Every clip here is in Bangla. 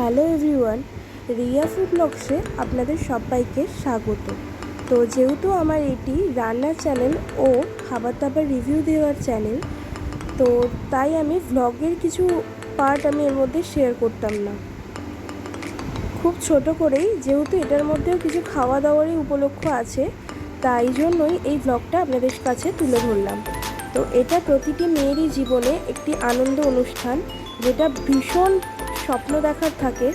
হ্যালো এভরিওয়ান, রিয়া ফুড ব্লগসে আপনাদের সবাইকে স্বাগত। তো যেহেতু আমার এটি রান্নার চ্যানেল ও খাবার দাবার রিভিউ দেওয়ার চ্যানেল, তো তাই আমি ভ্লগের কিছু পার্ট আমি এর মধ্যে শেয়ার করতাম না। খুব ছোট করেই, যেহেতু এটার মধ্যেও কিছু খাওয়া দাওয়ারই উপলক্ষ আছে, তাই জন্যই এই ব্লগটা আপনাদের কাছে তুলে ধরলাম। তো এটা প্রতিটি মেয়েরই জীবনে একটি আনন্দ অনুষ্ঠান, যেটা ভীষণ স্বপ্ন দেখার থাকে।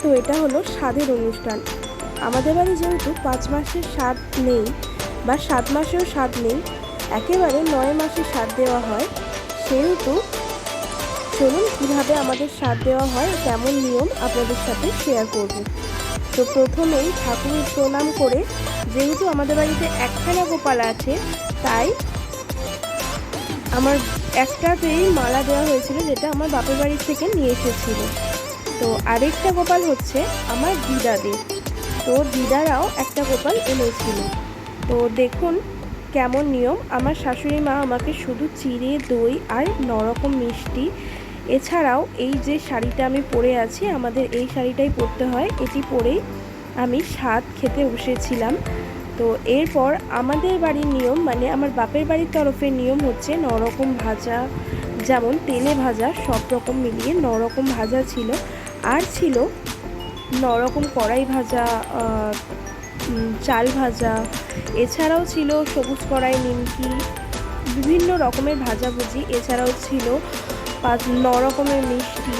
তো এটা হলো স্বাদের অনুষ্ঠান। আমাদের বাড়ি যেহেতু পাঁচ মাসের স্বাদ নেই বা সাত মাসেও স্বাদ নেই, একেবারে নয় মাসে স্বাদ দেওয়া হয়, সেহেতু চলুন কীভাবে আমাদের স্বাদ দেওয়া হয়, কেমন নিয়ম আপনাদের সাথে শেয়ার করব। তো প্রথমেই ঠাকুরের প্রণাম করে, যেহেতু আমাদের বাড়িতে একখানা গোপাল আছে, তাই আমার একটাতেই মালা দেওয়া হয়েছিল যেটা আমার বাপের বাড়ি থেকে নিয়ে এসেছিল। তো আরেকটা গোপাল হচ্ছে আমার দিদাদের। তো দিদারাও একটা গোপাল এনেছিল। তো দেখুন কেমন নিয়ম। আমার শাশুড়ি মা আমাকে শুধু চিড়ে, দই আর নরকম মিষ্টি। এছাড়াও এই যে শাড়িটা আমি পরে আছি, আমাদের এই শাড়িটাই পরতে হয়। এটি পরেই আমি স্বাদ খেতে বসেছিলাম। তো এরপর আমাদের বাড়ির নিয়ম মানে আমার বাপের বাড়ির তরফের নিয়ম হচ্ছে নরকম ভাজা, যেমন তেলে ভাজা সব রকম মিলিয়ে নরকম ভাজা ছিল। আর ছিল নরকম কড়াই ভাজা চাল ভাজা, এছাড়াও ছিল সবুজ কড়াই, নিমকি, বিভিন্ন রকমের ভাজাভুজি এছাড়াও ছিল পাঁচ ন রকমের মিষ্টি,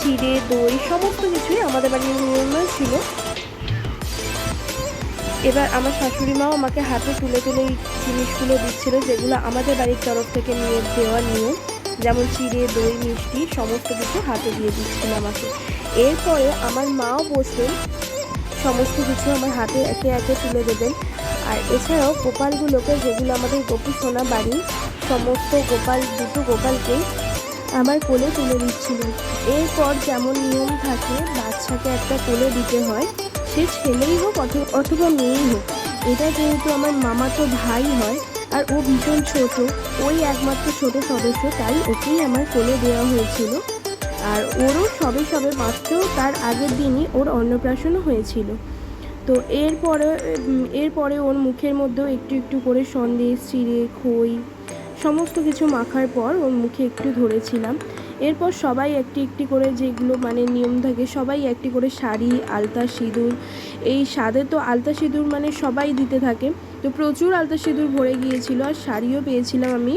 চিড়ে, দই, সমস্ত কিছুই আমাদের বাড়ির নিয়মে ছিল। এবার আমার শাশুড়ি মাও আমাকে হাতে তুলে তুলে এই জিনিসগুলো দিচ্ছিল, যেগুলো আমাদের বাড়ির তরফ থেকে নিয়ে দেওয়ার নিয়ম। যেমন চিড়ে, দই, মিষ্টি, সমস্ত কিছু হাতে দিয়ে দিচ্ছিল আমাকে। এরপরে আমার মাও বসে সমস্ত কিছু আমার হাতে একে একে তুলে দেবেন। আর এছাড়াও গোপালগুলোকে, যেগুলো আমাদের গোপী সোনা বাড়ি, সমস্ত গোপাল, দুটো গোপালকে আমার কোলে তুলে দিচ্ছিল। এরপর যেমন নিয়ম থাকে, বাচ্চাকে একটা কোলে দিতে হয়। সে ছেলেই হোক অথ- অথবা মেয়েই হোক, এটা যেহেতু আমার মামা তো ভাই হয় আর ও ভীষণ ছোট, ওই একমাত্র ছোট সদস্য, তাই ওকেই আমার কোলে দেওয়া হয়েছিল। আর ওরও সবে সবে মাত্র তার আগের দিনই ওর অন্নপ্রাশনও হয়েছিল। তো এরপরে এরপরে ওর মুখের মধ্যেও একটু একটু করে সন্দেশ, চিড়ে, খই, সমস্ত কিছু মাখার পর ওর মুখে একটু ধরেছিলাম। এরপর সবাই একটি একটি করে যেগুলো মানে নিয়ম থাকে, সবাই একটি করে শাড়ি, আলতা, সিঁদুর, এই স্বাদে তো আলতা, সিঁদুর মানে সবাই দিতে থাকে। তো প্রচুর আলতা, সিঁদুর ভরে গিয়েছিল আর শাড়িও পেয়েছিলাম আমি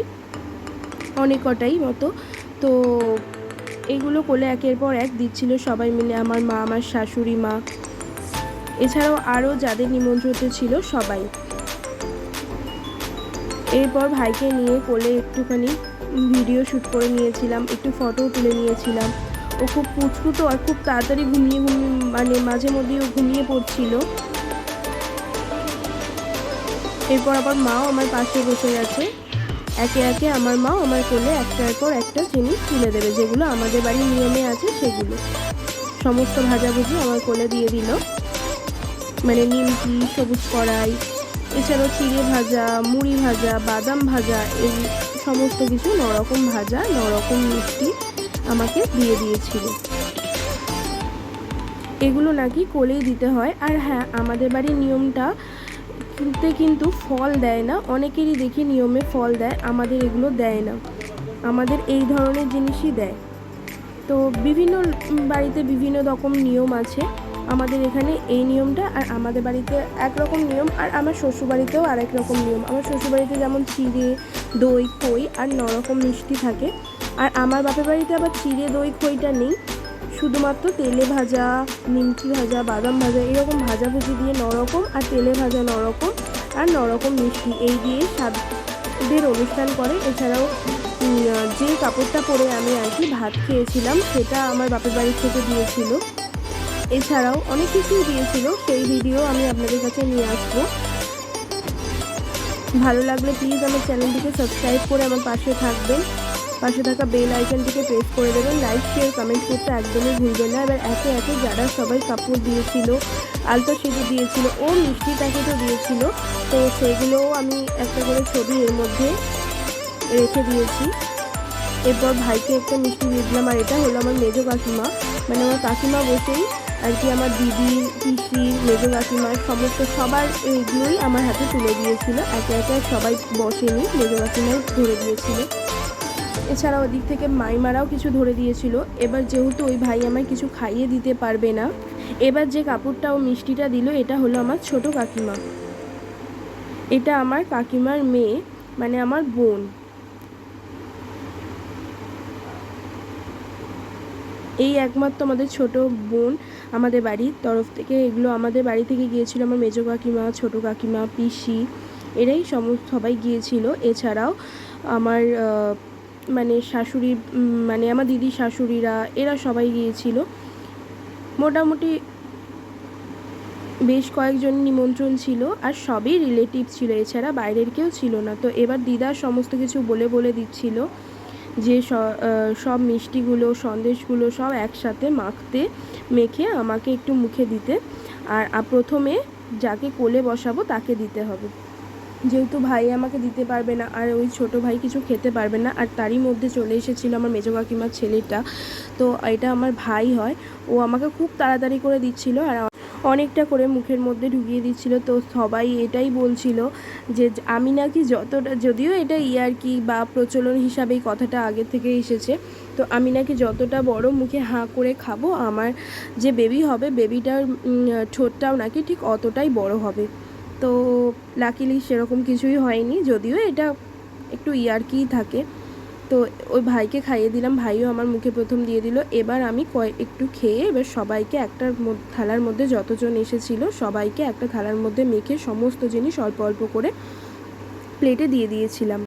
অনেক কটাই মতো। তো এগুলো কোলে একের পর এক দিচ্ছিল সবাই মিলে, আমার মা, আমার শাশুড়ি মা। এছাড়াও আরও যাদের নিমন্ত্রিত ছিল সবাই। এরপর ভাইকে নিয়ে কোলে একটুখানি ভিডিও শ্যুট করে নিয়েছিলাম, একটু ফটো তুলে নিয়েছিলাম। ও খুব পুচকুতো আর খুব তাড়াতাড়ি ঘুমিয়ে ঘুমিয়ে মানে মাঝে মধ্যেই ও ঘুমিয়ে পড়ছিল। এরপর আবার মাও আমার পাশে বসে গেছে। একে একে আমার মা আমার কোলে একটার পর একটা জিনিস তুলে দেবে, যেগুলো আমাদের বাড়ির নিয়মে আছে সেগুলো। সমস্ত ভাজাভুজি আমার কোলে দিয়ে দিল। মানে নিমকি, সবুজ কড়াই, এছাড়াও চিড়ে ভাজা, মুড়ি ভাজা, বাদাম ভাজা, এই সমস্ত কিছু নরকম ভাজা, নরকম মিষ্টি আমাকে দিয়ে দিয়েছিল। এগুলো নাকি কোলেই দিতে হয়। আর হ্যাঁ আমাদের বাড়ির নিয়মটা কিনতে কিন্তু ফল দেয় না। অনেকেরই দেখি নিয়মে ফল দেয়, আমাদের এগুলো দেয় না। আমাদের এই ধরনের জিনিসই দেয়। তো বিভিন্ন বাড়িতে বিভিন্ন রকম নিয়ম আছে। আমাদের এখানে এই নিয়মটা আর আমাদের বাড়িতে একরকম নিয়ম আর আমার শ্বশুরবাড়িতেও আরেক রকম নিয়ম। আমার শ্বশুরবাড়িতে যেমন চিড়ে, দই, খই আর নরকম মিষ্টি থাকে। আর আমার বাপের বাড়িতে আবার চিড়ে, দই, খইটা নেই। শুধুমাত্র তেলে ভাজা, নিমকি ভাজা, বাদাম ভাজা এরকম ভাজাভুজি দিয়ে নরকম আর তেলে ভাজা নরকম আর নরকম মিষ্টি এই দিয়ে স্বাদের অনুষ্ঠান করে। এছাড়াও যে কাপড়টা পরে আমি আর কি ভাত খেয়েছিলাম সেটা আমার বাপের বাড়ি থেকে দিয়েছিল। এছাড়াও অনেক কিছুই দিয়েছিল, সেই ভিডিও আমি আপনাদের কাছে নিয়ে আসব। ভালো লাগলে প্লিজ আমার চ্যানেলটিকে সাবস্ক্রাইব করে আমার পাশে থাকবেন। পাশে থাকা বেল আইকনটিকে প্রেস করে দেবেন। লাইক শেয়ার কমেন্ট করতে একদমই ভুলবেন না। এবার একে একে যারা সবাই কাপড় দিয়েছিল, আলতা সেতু দিয়েছিল, ও মিষ্টি প্যাকেটও দিয়েছিল, তো সেগুলোও আমি একটা করে ছবি এর মধ্যে রেখে দিয়েছি। এরপর ভাইকে একটা মিষ্টি দিয়ে দিলাম, আর এটা হলো আমার মেজো কাকিমা। মানে আমার কাকিমা বসেই আর কি আমার দিদি, পিসি, মেজো কাকিমার সমস্ত সবার এইগুলোই আমার হাতে তুলে দিয়েছিল। একে একে সবাই বসেনি, মেজো কাকিমাই ধরে দিয়েছিল। এছাড়া ওদিক থেকে মাইমারাও কিছু ধরে দিয়েছিল। এবার যেহেতু ওই ভাই আমায় কিছু খাইয়ে দিতে পারবে না, এবার যে কাপড়টা ও মিষ্টিটা দিল, এটা হলো আমার ছোট কাকিমা। এটা আমার কাকিমার মেয়ে মানে আমার বোন। এই একমাত্র আমাদের ছোট বোন। আমাদের বাড়ির তরফ থেকে, এগুলো আমাদের বাড়ি থেকে গিয়েছিল আমার মেজো কাকিমা, ছোটো কাকিমা, পিসি, এরাই সমস্ত সবাই গিয়েছিল। এছাড়াও আমার মানে শাশুড়ি মানে আমার দিদি শাশুড়িরা, এরা সবাই গিয়েছিল। মোটামুটি বেশ কয়েকজন নিমন্ত্রণ ছিল আর সবই রিলেটিভ ছিল, এছাড়া বাইরের কেউ ছিল না। তো এবার দিদার সমস্ত কিছু বলে বলে দিচ্ছিল। যে সব মিষ্টিগুলো, সন্দেশগুলো সব একসাথে মাখতে, মেখে আমাকে একটু মুখে দিতে। আর প্রথমে যাকে কোলে বসাবো তাকে দিতে হবে। যেহেতু ভাই আমাকে দিতে পারবে না, আর ওই ছোট ভাই কিছু খেতে পারবে না, আর তারই মধ্যে চলে এসেছিল আমার মেজো কাকিমার ছেলেটা, তো এটা আমার ভাই হয়। ও আমাকে খুব তাড়াতাড়ি করে দিচ্ছিল, আর অনেকটা করে মুখের মধ্যে ঢুকিয়ে দিচ্ছিল। তো সবাই এটাই বলছিল যে, আমি নাকি যতটা যদিও এটা ইয়ারকি বা প্রচলন হিসাবে এই কথাটা আগে থেকে এসেছে। তো আমি নাকি যতটা বড় মুখে হাঁ করে খাব, আমার যে বেবি হবে বেবিটার ঠোঁটটাও নাকি ঠিক অতটাই বড় হবে। তো লাকিলি সেরকম কিছুই হয়নি, যদিও এটা একটু ইয়ারকিই থাকে। তো ওই ভাইকে খাইয়ে দিলাম। ভাইও আমার মুখে প্রথম দিয়ে দিল। এবার আমি কয়, একটু খেয়ে এবার সবাইকে একটা থালার মধ্যে যতজন এসেছিল, সবাইকে একটা থালার মধ্যে মেখে সমস্ত জিনিস অল্প অল্প করে প্লেটে দিয়ে দিয়েছিলাম।